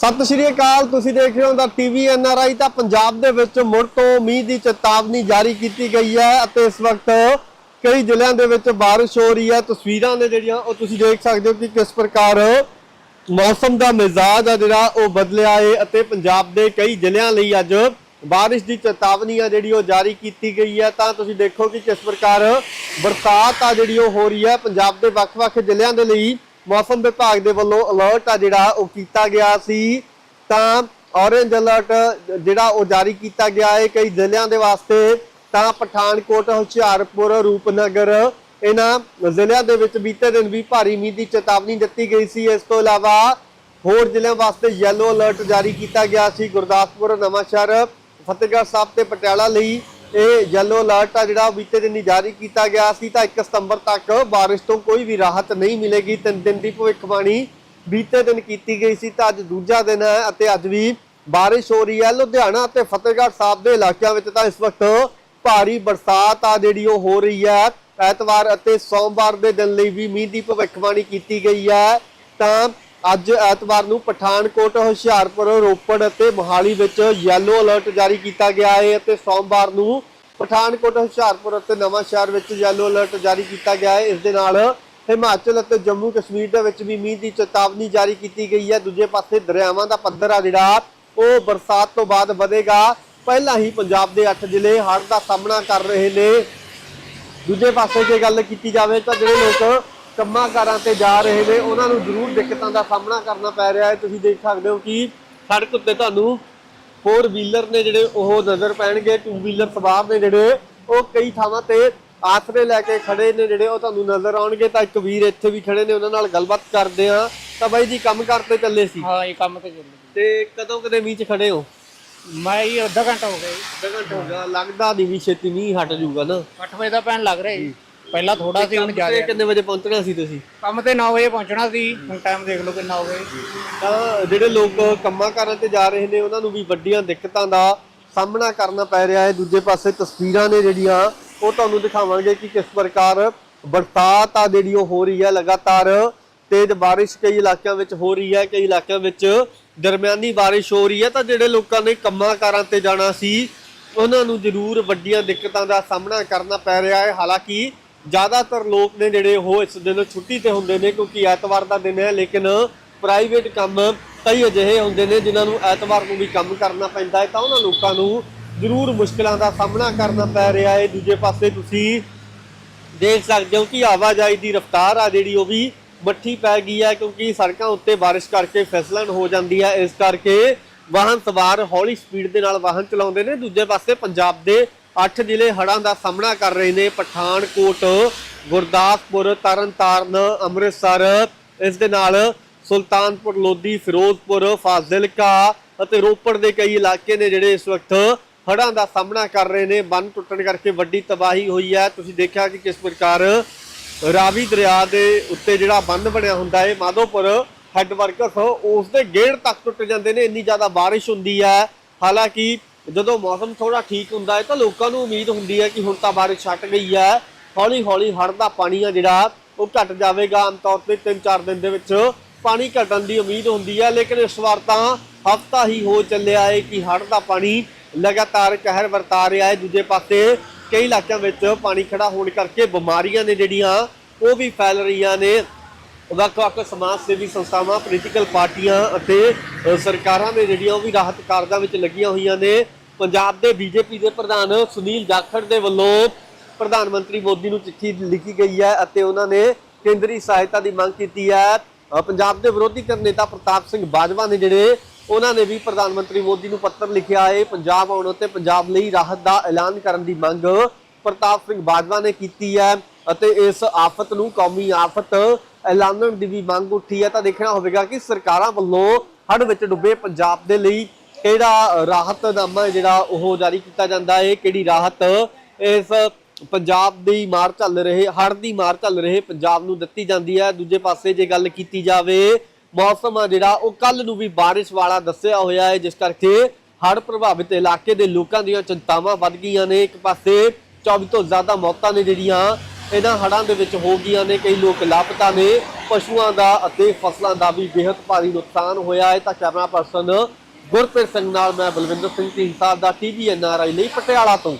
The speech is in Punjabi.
ਸਤਿ ਸ਼੍ਰੀ ਅਕਾਲ, ਤੁਸੀਂ ਦੇਖ ਰਹੇ ਹੋ ਦਾ ਟੀਵੀ ਐਨਆਰਆਈ ਤਾਂ ਪੰਜਾਬ ਦੇ ਵਿੱਚ ਮੁੜ ਤੋਂ ਮੀਂਹ ਦੀ ਚੇਤਾਵਨੀ ਜਾਰੀ ਕੀਤੀ ਗਈ ਹੈ ਅਤੇ ਇਸ ਵਕਤ ਕਈ ਜ਼ਿਲ੍ਹਿਆਂ ਦੇ ਵਿੱਚ ਬਾਰਿਸ਼ ਹੋ ਰਹੀ ਹੈ। ਤਸਵੀਰਾਂ ਨੇ ਜਿਹੜੀਆਂ, ਉਹ ਤੁਸੀਂ ਦੇਖ ਸਕਦੇ ਹੋ ਕਿ ਕਿਸ ਪ੍ਰਕਾਰ ਮੌਸਮ ਦਾ ਮਿਜ਼ਾਜ ਆ ਜਿਹੜਾ, ਉਹ ਬਦਲਿਆ ਹੈ ਅਤੇ ਪੰਜਾਬ ਦੇ ਕਈ ਜ਼ਿਲ੍ਹਿਆਂ ਲਈ ਅੱਜ ਬਾਰਿਸ਼ ਦੀ ਚੇਤਾਵਨੀ ਆ ਜਿਹੜੀ, ਉਹ ਜਾਰੀ ਕੀਤੀ ਗਈ ਹੈ। ਤਾਂ ਤੁਸੀਂ ਦੇਖੋ ਕਿ ਕਿਸ ਪ੍ਰਕਾਰ ਬਰਸਾਤ ਆ ਜਿਹੜੀ, ਉਹ ਹੋ ਰਹੀ ਹੈ। ਪੰਜਾਬ ਦੇ ਵੱਖ-ਵੱਖ ਜ਼ਿਲ੍ਹਿਆਂ ਦੇ ਲਈ ਮੌਸਮ ਵਿਭਾਗ ਦੇ ਵੱਲੋਂ ਅਲਰਟ ਆ ਜਿਹੜਾ ਉਹ ਕੀਤਾ ਗਿਆ ਸੀ। ਤਾਂ ਔਰੇਂਜ ਅਲਰਟ ਜਿਹੜਾ ਉਹ ਜਾਰੀ ਕੀਤਾ ਗਿਆ ਹੈ ਕਈ ਜ਼ਿਲ੍ਹਿਆਂ ਦੇ ਵਾਸਤੇ। ਤਾਂ ਪਠਾਨਕੋਟ, ਹੁਸ਼ਿਆਰਪੁਰ, ਰੂਪਨਗਰ, ਇਹਨਾਂ ਜ਼ਿਲ੍ਹਿਆਂ ਦੇ ਵਿੱਚ ਬੀਤੇ ਦਿਨ ਵੀ ਭਾਰੀ ਮੀਂਹ ਦੀ ਚੇਤਾਵਨੀ ਦਿੱਤੀ ਗਈ ਸੀ। ਇਸ ਤੋਂ ਇਲਾਵਾ ਹੋਰ ਜ਼ਿਲ੍ਹਿਆਂ ਵਾਸਤੇ ਯੈਲੋ ਅਲਰਟ ਜਾਰੀ ਕੀਤਾ ਗਿਆ ਸੀ। ਗੁਰਦਾਸਪੁਰ, ਨਵਾਂਸ਼ਹਿਰ, ਫਤਿਹਗੜ੍ਹ ਸਾਹਿਬ ਤੇ ਪਟਿਆਲਾ ਲਈ ਇਹ ਯੈਲੋ ਅਲਰਟ ਆ ਜਿਹੜਾ ਉਹ ਬੀਤੇ ਦਿਨ ਹੀ ਜਾਰੀ ਕੀਤਾ ਗਿਆ ਸੀ, ਤਾਂ 1 ਸਤੰਬਰ ਤੱਕ ਬਾਰਿਸ਼ ਤੋਂ ਕੋਈ ਵੀ ਰਾਹਤ ਨਹੀਂ ਮਿਲੇਗੀ। ਤਿੰਨ ਦਿਨ ਦੀ ਭਵਿੱਖਬਾਣੀ ਬੀਤੇ ਦਿਨ ਕੀਤੀ ਗਈ ਸੀ, ਤਾਂ ਅੱਜ ਦੂਜਾ ਦਿਨ ਹੈ ਅਤੇ ਅੱਜ ਵੀ ਬਾਰਿਸ਼ ਹੋ ਰਹੀ ਹੈ। ਲੁਧਿਆਣਾ ਅਤੇ ਫਤਿਹਗੜ੍ਹ ਸਾਹਿਬ ਦੇ ਇਲਾਕਿਆਂ ਵਿੱਚ ਤਾਂ ਇਸ ਵਕਤ ਭਾਰੀ ਬਰਸਾਤ ਆ ਜਿਹੜੀ ਉਹ ਹੋ ਰਹੀ ਹੈ। ਐਤਵਾਰ ਅਤੇ ਸੋਮਵਾਰ ਦੇ ਦਿਨ ਲਈ ਵੀ ਮੀਂਹ ਦੀ ਭਵਿੱਖਬਾਣੀ ਕੀਤੀ ਗਈ ਹੈ। ਤਾਂ ਅੱਜ ਐਤਵਾਰ ਨੂੰ ਪਠਾਨਕੋਟ, ਹੁਸ਼ਿਆਰਪੁਰ, ਰੋਪੜ ਅਤੇ ਮੋਹਾਲੀ ਵਿੱਚ ਯੈਲੋ ਅਲਰਟ ਜਾਰੀ ਕੀਤਾ ਗਿਆ ਹੈ ਅਤੇ ਸੋਮਵਾਰ ਨੂੰ ਪਠਾਨਕੋਟ, ਹੁਸ਼ਿਆਰਪੁਰ ਅਤੇ ਨਵਾਂ ਸ਼ਹਿਰ ਵਿੱਚ ਯੈਲੋ ਅਲਰਟ ਜਾਰੀ ਕੀਤਾ ਗਿਆ ਹੈ। ਇਸ ਦੇ ਨਾਲ ਹਿਮਾਚਲ ਅਤੇ ਜੰਮੂ ਕਸ਼ਮੀਰ ਦੇ ਵਿੱਚ ਵੀ ਮੀਂਹ ਦੀ ਚੇਤਾਵਨੀ ਜਾਰੀ ਕੀਤੀ ਗਈ ਹੈ। ਦੂਜੇ ਪਾਸੇ ਦਰਿਆਵਾਂ ਦਾ ਪੱਧਰ ਆ ਜਿਹੜਾ, ਉਹ ਬਰਸਾਤ ਤੋਂ ਬਾਅਦ ਵਧੇਗਾ। ਪਹਿਲਾਂ ਹੀ ਪੰਜਾਬ ਦੇ 8 ਜ਼ਿਲ੍ਹੇ ਹੜ੍ਹ ਦਾ ਸਾਹਮਣਾ ਕਰ ਰਹੇ ਨੇ। ਦੂਜੇ ਪਾਸੇ ਜੇ ਗੱਲ ਕੀਤੀ ਜਾਵੇ ਤਾਂ ਜਿਹੜੇ ਲੋਕ ਕੰਮਾਂ ਕਾਰਾਂ ਤੇ ਜਾ ਰਹੇ ਨੇ ਉਹਨਾਂ ਨੂੰ ਜ਼ਰੂਰ ਦਿੱਕਤਾਂ ਦਾ ਸਾਹਮਣਾ ਕਰਨਾ ਪੈ ਰਿਹਾ ਹੈ। ਤੁਸੀਂ ਦੇਖ ਸਕਦੇ ਹੋ ਕਿ ਸੜਕ ਉੱਤੇ ਤੁਹਾਨੂੰ ਫੋਰ ਵੀਲਰ ਨੇ ਜਿਹੜੇ ਉਹ ਨਜ਼ਰ ਪੈਣਗੇ ਟੂ ਵੀਲਰ ਸਵਾਰ ਨੇ ਜਿਹੜੇ ਉਹ ਕਈ ਥਾਵਾਂ ਤੇ ਆਸਰੇ ਲੈ ਕੇ ਖੜੇ ਨੇ ਜਿਹੜੇ ਉਹ ਤੁਹਾਨੂੰ ਨਜ਼ਰ ਆਉਣਗੇ। ਤਾਂ ਇੱਕ ਵੀਰ ਇੱਥੇ ਵੀ ਖੜੇ ਨੇ ਉਹਨਾਂ ਨਾਲ ਗੱਲਬਾਤ ਕਰਦੇ ਆ ਤਾਂ ਬਾਈ ਜੀ ਕੰਮ ਕਰਤੇ ਚੱਲੇ ਸੀ? ਹਾਂ ਇਹ ਕੰਮ ਤੇ ਚੱਲ ਤੇ ਕਦੋਂ ਕਦੇ ਮੀਂਹ 'ਚ ਖੜੇ ਹੋ? ਮੈਂ ਇਹ ਅੱਧਾ ਘੰਟਾ ਹੋ ਗਿਆ ਜੀ। ਘੰਟਾ ਹੋ ਗਿਆ ਲੱਗਦਾ ਨਹੀਂ ਵੀ ਛੇਤੀ ਮੀਂਹ ਹਟ ਜਾਊਗਾ ਨਾ। ਅੱਠ ਵਜੇ ਦਾ ਪੈਣ ਲੱਗ ਰਿਹਾ ਜੀ। ਪਹਿਲਾਂ ਥੋੜਾ ਸੀ ਹੁਣ ਜ਼ਿਆਦਾ। ਕਿੰਨੇ ਵਜੇ ਪਹੁੰਚਣਾ ਸੀ ਤੁਸੀਂ? ਕੰਮ ਤੇ 9 ਵਜੇ ਪਹੁੰਚਣਾ ਸੀ ਹੁਣ ਟਾਈਮ ਦੇਖ ਲਓ ਕਿੰਨਾ ਹੋ ਗਿਆ। ਤਾਂ ਜਿਹੜੇ ਲੋਕ ਕੰਮਾਂ ਕਾਰਾਂ ਤੇ ਜਾ ਰਹੇ ਨੇ ਉਹਨਾਂ ਨੂੰ ਵੀ ਵੱਡੀਆਂ ਦਿੱਕਤਾਂ ਦਾ ਸਾਹਮਣਾ ਕਰਨਾ ਪੈ ਰਿਹਾ ਹੈ। ਦੂਜੇ ਪਾਸੇ ਤਸਵੀਰਾਂ ਨੇ ਜਿਹੜੀਆਂ ਉਹ ਤੁਹਾਨੂੰ ਦਿਖਾਵਾਂਗੇ ਕਿ ਕਿਸ ਪ੍ਰਕਾਰ ਬਰਸਾਤ ਆ ਜਿਹੜੀ ਉਹ ਹੋ ਰਹੀ ਹੈ ਲਗਾਤਾਰ। ਤੇਜ਼ ਬਾਰਿਸ਼ ਕਈ ਇਲਾਕਿਆਂ ਵਿੱਚ ਹੋ ਰਹੀ ਹੈ ਕਈ ਇਲਾਕਿਆਂ ਵਿੱਚ ਦਰਮਿਆਨੀ ਬਾਰਿਸ਼ ਹੋ ਰਹੀ ਹੈ। ਤਾਂ ਜਿਹੜੇ ਲੋਕਾਂ ਨੇ ਕੰਮਾਂ ਕਾਰਾਂ ਤੇ ਜਾਣਾ ਸੀ ਉਹਨਾਂ ਨੂੰ ਜ਼ਰੂਰ ਵੱਡੀਆਂ ਦਿੱਕਤਾਂ ਦਾ ਸਾਹਮਣਾ ਕਰਨਾ ਪੈ ਰਿਹਾ ਹੈ। ਹਾਲਾਂਕਿ ਜ਼ਿਆਦਾਤਰ ਲੋਕ ਨੇ ਜਿਹੜੇ ਉਹ ਇਸ ਦਿਨ ਛੁੱਟੀ ਤੇ ਹੁੰਦੇ ਨੇ ਕਿਉਂਕਿ ਐਤਵਾਰ ਦਾ ਦਿਨ ਹੈ, ਲੇਕਿਨ ਪ੍ਰਾਈਵੇਟ ਕੰਮ ਕਈ ਅਜਿਹੇ ਹੁੰਦੇ ਨੇ ਜਿਨ੍ਹਾਂ ਨੂੰ ਐਤਵਾਰ ਨੂੰ ਵੀ ਕੰਮ ਕਰਨਾ ਪੈਂਦਾ ਹੈ, ਤਾਂ ਉਹਨਾਂ ਲੋਕਾਂ ਨੂੰ ਜ਼ਰੂਰ ਮੁਸ਼ਕਲਾਂ ਦਾ ਸਾਹਮਣਾ ਕਰਨਾ ਪੈ ਰਿਹਾ ਹੈ। ਦੂਜੇ ਪਾਸੇ ਤੁਸੀਂ ਦੇਖ ਸਕਦੇ ਹੋ ਕਿ ਆਵਾਜਾਈ ਦੀ ਰਫ਼ਤਾਰ ਆ ਜਿਹੜੀ, ਉਹ ਵੀ ਮੱਠੀ ਪੈ ਗਈ ਹੈ ਕਿਉਂਕਿ ਸੜਕਾਂ ਉੱਤੇ ਬਾਰਿਸ਼ ਕਰਕੇ ਫਿਸਲਣ ਹੋ ਜਾਂਦੀ ਹੈ ਇਸ ਕਰਕੇ ਵਾਹਨ ਸਵਾਰ ਹੌਲੀ ਸਪੀਡ ਦੇ ਨਾਲ ਵਾਹਨ ਚਲਾਉਂਦੇ ਨੇ। ਦੂਜੇ ਪਾਸੇ ਪੰਜਾਬ ਦੇ 8 ਜ਼ਿਲ੍ਹੇ ਹੜ੍ਹਾਂ ਦਾ ਸਾਹਮਣਾ ਕਰ ਰਹੇ ਨੇ। ਪਠਾਨਕੋਟ, ਗੁਰਦਾਸਪੁਰ, ਤਰਨਤਾਰਨ, ਅੰਮ੍ਰਿਤਸਰ, ਇਸ ਦੇ ਨਾਲ ਸੁਲਤਾਨਪੁਰ, ਲੋਧੀ, ਫਿਰੋਜ਼ਪੁਰ, ਫਾਜ਼ਿਲਕਾ ਅਤੇ ਰੋਪੜ ਦੇ ਕਈ ਇਲਾਕੇ ਨੇ ਜਿਹੜੇ ਇਸ ਵਕਤ ਹੜ੍ਹਾਂ ਦਾ ਸਾਹਮਣਾ ਕਰ ਰਹੇ ਨੇ। ਬੰਨ ਟੁੱਟਣ ਕਰਕੇ ਵੱਡੀ ਤਬਾਹੀ ਹੋਈ ਹੈ। ਤੁਸੀਂ ਦੇਖਿਆ ਕਿ ਕਿਸ ਪ੍ਰਕਾਰ ਰਾਵੀ ਦਰਿਆ ਦੇ ਉੱਤੇ ਜਿਹੜਾ ਬੰਨ ਬਣਿਆ ਹੁੰਦਾ ਹੈ, ਮਾਧੋਪੁਰ ਹੈੱਡ ਵਰਕਸ ਉਸ ਦੇ ਗੇੜ ਤੱਕ ਟੁੱਟ ਜਾਂਦੇ ਨੇ। ਇੰਨੀ ਜ਼ਿਆਦਾ ਬਾਰਿਸ਼ ਹੁੰਦੀ ਹੈ। ਹਾਲਾਂਕਿ ਜਦੋਂ ਮੌਸਮ ਥੋੜਾ ਠੀਕ ਹੁੰਦਾ ਹੈ ਤਾਂ ਲੋਕਾਂ ਨੂੰ ਉਮੀਦ ਹੁੰਦੀ ਹੈ ਕਿ ਹੁਣ ਤਾਂ ਬਾਰਿਸ਼ ਛੱਟ ਗਈ ਹੈ। ਹੌਲੀ ਹੌਲੀ ਹੜ੍ਹ ਦਾ ਪਾਣੀ ਆ ਜਿਹੜਾ, ਉਹ ਘਟ ਜਾਵੇਗਾ। ਆਮ ਤੌਰ ਤੇ 3-4 ਦਿਨ ਦੇ ਵਿੱਚ ਪਾਣੀ ਘਟਣ ਦੀ ਉਮੀਦ ਹੁੰਦੀ ਹੈ। ਲੇਕਿਨ ਇਸ ਵਾਰ ਤਾਂ ਹਫਤਾ ਹੀ ਹੋ ਚੱਲਿਆ ਹੈ ਕਿ ਹੜ੍ਹ ਦਾ ਪਾਣੀ ਲਗਾਤਾਰ ਕਹਿਰ ਵਰਤਾ ਰਿਹਾ ਹੈ। ਦੂਜੇ ਪਾਸੇ ਕਈ ਇਲਾਕਿਆਂ ਵਿੱਚ ਪਾਣੀ ਖੜਾ ਹੋਣ ਕਰਕੇ ਬਿਮਾਰੀਆਂ ਨੇ ਜਿਹੜੀਆਂ, ਉਹ ਵੀ ਫੈਲ ਰਹੀਆਂ ਨੇ। ਵੱਖ-ਵੱਖ ਸਮਾਜ ਸੇਵੀ ਸੰਸਥਾਵਾਂ ਪੋਲੀਟੀਕਲ ਪਾਰਟੀਆਂ ਅਤੇ ਸਰਕਾਰਾਂ ਨੇ ਜਿਹੜੀਆਂ ਉਹ ਵੀ ਰਾਹਤ ਕਾਰਜਾਂ ਵਿੱਚ ਲੱਗੀਆਂ ਹੋਈਆਂ ਨੇ। ਪੰਜਾਬ ਦੇ ਬੀਜੇਪੀ ਦੇ ਪ੍ਰਧਾਨ ਸੁਨੀਲ ਜਾਖੜ ਦੇ ਵੱਲੋਂ ਪ੍ਰਧਾਨ ਮੰਤਰੀ ਮੋਦੀ ਨੂੰ ਚਿੱਠੀ ਲਿਖੀ ਗਈ ਹੈ ਅਤੇ ਉਹਨਾਂ ਨੇ ਕੇਂਦਰੀ ਸਹਾਇਤਾ ਦੀ ਮੰਗ ਕੀਤੀ ਹੈ। ਪੰਜਾਬ ਦੇ ਵਿਰੋਧੀ ਧਿਰ ਨੇਤਾ ਪ੍ਰਤਾਪ ਸਿੰਘ ਬਾਜਵਾ ਨੇ ਜਿਹੜੇ, ਉਹਨਾਂ ਨੇ ਵੀ ਪ੍ਰਧਾਨ ਮੰਤਰੀ ਮੋਦੀ ਨੂੰ ਪੱਤਰ ਲਿਖਿਆ ਹੈ, ਪੰਜਾਬ ਆਉਣ ਅਤੇ ਪੰਜਾਬ ਲਈ ਰਾਹਤ ਦਾ ਐਲਾਨ ਕਰਨ ਦੀ ਮੰਗ ਪ੍ਰਤਾਪ ਸਿੰਘ ਬਾਜਵਾ ਨੇ ਕੀਤੀ ਹੈ ਅਤੇ ਇਸ ਆਫਤ ਨੂੰ ਕੌਮੀ ਆਫਤ ਐਲਾਨਣ ਦੀ ਵੀ ਮੰਗ ਉੱਠੀ ਹੈ ਤਾਂ ਦੇਖਣਾ ਹੋਵੇਗਾ ਕਿ ਸਰਕਾਰਾਂ ਵੱਲੋਂ ਹੜ੍ਹ ਵਿੱਚ ਡੁੱਬੇ ਪੰਜਾਬ ਦੇ ਲਈ ਕਿਹੜਾ ਰਾਹਤਨਾਮਾ ਹੈ ਜਿਹੜਾ ਉਹ ਜਾਰੀ ਕੀਤਾ ਜਾਂਦਾ ਹੈ, ਕਿਹੜੀ ਰਾਹਤ ਇਸ ਪੰਜਾਬ ਦੀ ਮਾਰ ਚੱਲ ਰਹੇ, ਹੜ੍ਹ ਦੀ ਮਾਰ ਚੱਲ ਰਹੇ ਪੰਜਾਬ ਨੂੰ ਦਿੱਤੀ ਜਾਂਦੀ ਹੈ। ਦੂਜੇ ਪਾਸੇ ਜੇ ਗੱਲ ਕੀਤੀ ਜਾਵੇ, ਮੌਸਮ ਆ ਜਿਹੜਾ, ਉਹ ਕੱਲ ਨੂੰ ਵੀ ਬਾਰਿਸ਼ ਵਾਲਾ ਦੱਸਿਆ ਹੋਇਆ ਹੈ, ਜਿਸ ਕਰਕੇ ਹੜ੍ਹ ਪ੍ਰਭਾਵਿਤ ਇਲਾਕੇ ਦੇ ਲੋਕਾਂ ਦੀਆਂ ਚਿੰਤਾਵਾਂ ਵੱਧ ਗਈਆਂ ਨੇ। ਇੱਕ ਪਾਸੇ 24 ਤੋਂ ਜ਼ਿਆਦਾ ਮੌਤਾਂ ਨੇ ਜਿਹੜੀਆਂ ਇਹਨਾਂ ਹੜ੍ਹਾਂ ਦੇ ਵਿੱਚ ਹੋ ਗਈਆਂ ਨੇ, ਕਈ ਲੋਕ ਲਾਪਤਾ ਨੇ, ਪਸ਼ੂਆਂ ਦਾ ਅਤੇ ਫਸਲਾਂ ਦਾ ਵੀ ਬੇहद ਭਾਰੀ ਨੁਕਸਾਨ ਹੋਇਆ ਹੈ। ਤਾਂ ਕੈਮਰਾ ਪਰਸਨ ਗੁਰਪ੍ਰੀਤ ਸਿੰਘ ਨਾਲ ਮੈਂ ਬਲਵਿੰਦਰ ਸਿੰਘ ਢੀਂਡਸਾ ਦਾ ਟੀਵੀ ਐਨਆਰਆਈ ਲਈ ਪਟਿਆਲਾ ਤੋਂ।